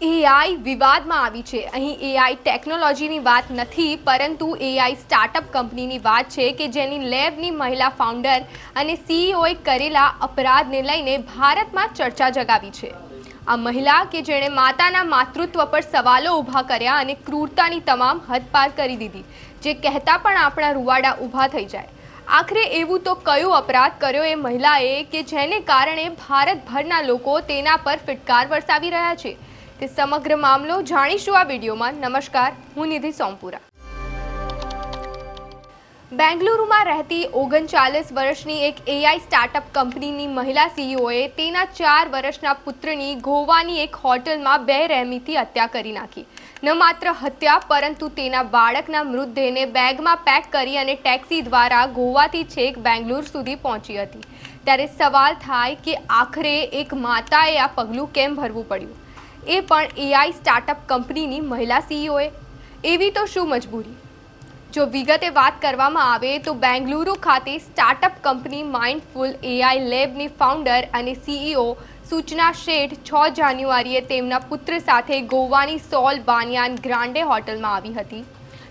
AI વિવાદમાં આવી છે. અહીં એઆઈ ટેકનોલોજીની વાત નથી, પરંતુ એઆઈ સ્ટાર્ટઅપ કંપનીની વાત છે કે જેની લેબની મહિલા ફાઉન્ડર અને સીઈઓએ કરેલા અપરાધને લઈને ભારતમાં ચર્ચા જગાવી છે. આ મહિલા કે જેણે માતાના માતૃત્વ પર સવાલો ઊભા કર્યા અને ક્રૂરતાની તમામ હદ પાર કરી દીધી, જે કહેતા પણ આપણા રૂવાડા ઊભા થઈ જાય. આખરે એવું તો કયો અપરાધ કર્યો એ મહિલાએ કે જેને કારણે ભારતભરના લોકો તેના પર ફિટકાર વરસાવી રહ્યા છે? તે સમગ્ર મામલો જાણીશું આ વિડીયોમાં. નમસ્કાર, હું નિધિ સોમપુરા. બેંગલુરુમાં રહેતી ઓગણચાલીસ વર્ષની એક એઆઈ સ્ટાર્ટઅપ કંપનીની મહિલા સીઈઓએ તેના ચાર વર્ષના પુત્રની ગોવાની એક હોટલમાં બે રહેમીથી હત્યા કરી નાખી. ન માત્ર હત્યા, પરંતુ તેના બાળકના મૃતદેહને બેગમાં પેક કરી અને ટેક્સી દ્વારા ગોવાથી છેક બેંગલુરુ સુધી પહોંચી હતી. ત્યારે સવાલ થાય કે આખરે એક માતાએ આ પગલું કેમ ભરવું પડ્યું? એ પણ એઆઈ સ્ટાર્ટઅપ કંપનીની મહિલા સીઈઓએ એવી તો શું મજબૂરી? જો વિગતે વાત કરવામાં આવે તો બેંગલુરુ ખાતે સ્ટાર્ટઅપ કંપની માઇન્ડફુલ એઆઈ લેબની ફાઉન્ડર અને સીઈઓ સૂચના શેઠ છ જાન્યુઆરીએ તેમના પુત્ર સાથે ગોવાની સોલ બાનિયાન ગ્રાન્ડે હોટલમાં આવી હતી.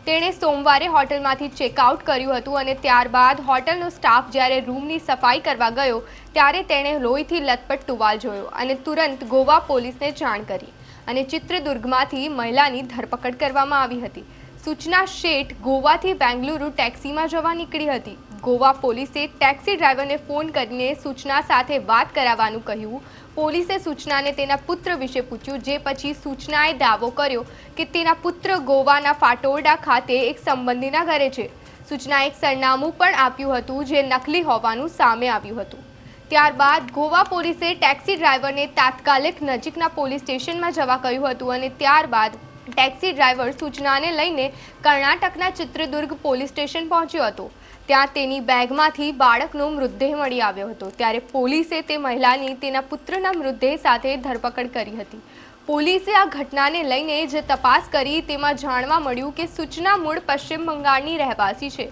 તેણે સોમવારે હોટલમાંથી ચેકઆઉટ કર્યું હતું અને ત્યારબાદ હોટલનો સ્ટાફ જ્યારે રૂમની સફાઈ કરવા ગયો, ત્યારે તેણે લોહીથી લથપટ ટુવાલ જોયો અને તુરંત ગોવા પોલીસને જાણ કરી અને ચિત્રદુર્ગમાંથી મહિલાની ધરપકડ કરવામાં આવી હતી. સૂચના શેઠ ગોવાથી બેંગલુરુ ટેક્સીમાં જવા નીકળી હતી. ગોવા પોલીસે ટેક્સી ડ્રાઈવરને ફોન કરીને સૂચના સાથે વાત કરાવવાનું કહ્યું. પોલીસે સૂચનાને તેના પુત્ર વિશે પૂછ્યું, જે પછી સૂચનાએ દાવો કર્યો કે તેના પુત્ર ગોવાના ફાટોરડા ખાતે એક સંબંધીના ઘરે છે. સૂચનાએ એક સરનામું પણ આપ્યું હતું, જે નકલી હોવાનું સામે આવ્યું હતું. ત્યારબાદ ગોવા પોલીસે ટેક્સી ડ્રાઈવરને તાત્કાલિક નજીકના પોલીસ સ્ટેશનમાં જવા કહ્યું હતું અને ત્યારબાદ ટેક્સી ડ્રાઈવર સૂચનાને લઈને કર્ણાટકના ચિત્રદુર્ગ પોલીસ સ્ટેશન પહોંચ્યો હતો. ત્યાં તેની બેગમાંથી બાળકનો મૃતદેહ મળી આવ્યો હતો. ત્યારે પોલીસે તે મહિલાની તેના પુત્રના મૃતદેહ સાથે ધરપકડ કરી હતી. પોલીસે આ ઘટનાને લઈને જે તપાસ કરી તેમાં જાણવા મળ્યું કે સૂચના મૂળ પશ્ચિમ બંગાળની રહેવાસી છે.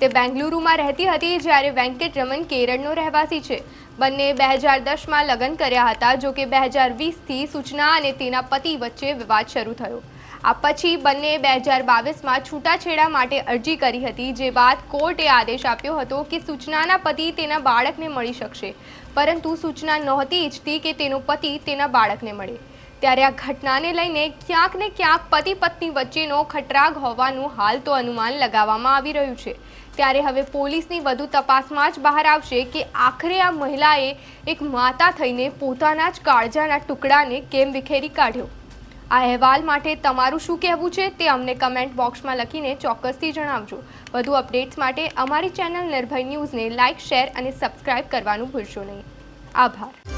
તે બેંગલુરુમાં રહેતી હતી જ્યારે વેંકટ રમન કેરળનો રહેવાસી છે. બંને બે હજાર દસમાં લગ્ન કર્યા હતા જો કે બે હજાર વીસથી સૂચના અને તેના પતિ વચ્ચે વિવાદ શરૂ થયો. આ પછી બંને બે હજાર બાવીસમાં છૂટાછેડા માટે અરજી કરી હતી, જે બાદ કોર્ટે આદેશ આપ્યો હતો કે સૂચનાના પતિ તેના બાળકને મળી શકશે. પરંતુ સૂચના નહોતી ઈચ્છતી કે તેનો પતિ તેના બાળકને મળે. ત્યારે આ ઘટનાને લઈને ક્યાંક ને ક્યાંક પતિ પત્ની વચ્ચેનો ખટરાગ હોવાનું હાલ તો અનુમાન લગાવવામાં આવી રહ્યું છે. ત્યારે હવે પોલીસની વધુ તપાસમાં જ બહાર આવશે કે આખરે આ મહિલાએ એક માતા થઈને પોતાના જ કાળજાના ટુકડાને કેમ વિખેરી કાઢ્યો. આ અહેવાલ માટે તમારું શું કહેવું છે તે અમને કમેન્ટ બોક્સમાં લખીને ચોક્કસથી જણાવજો. વધુ અપડેટ્સ માટે અમારી ચેનલ નિર્ભય ન્યૂઝને લાઇક, શેર અને સબસ્ક્રાઇબ કરવાનું ભૂલશો નહીં. આભાર.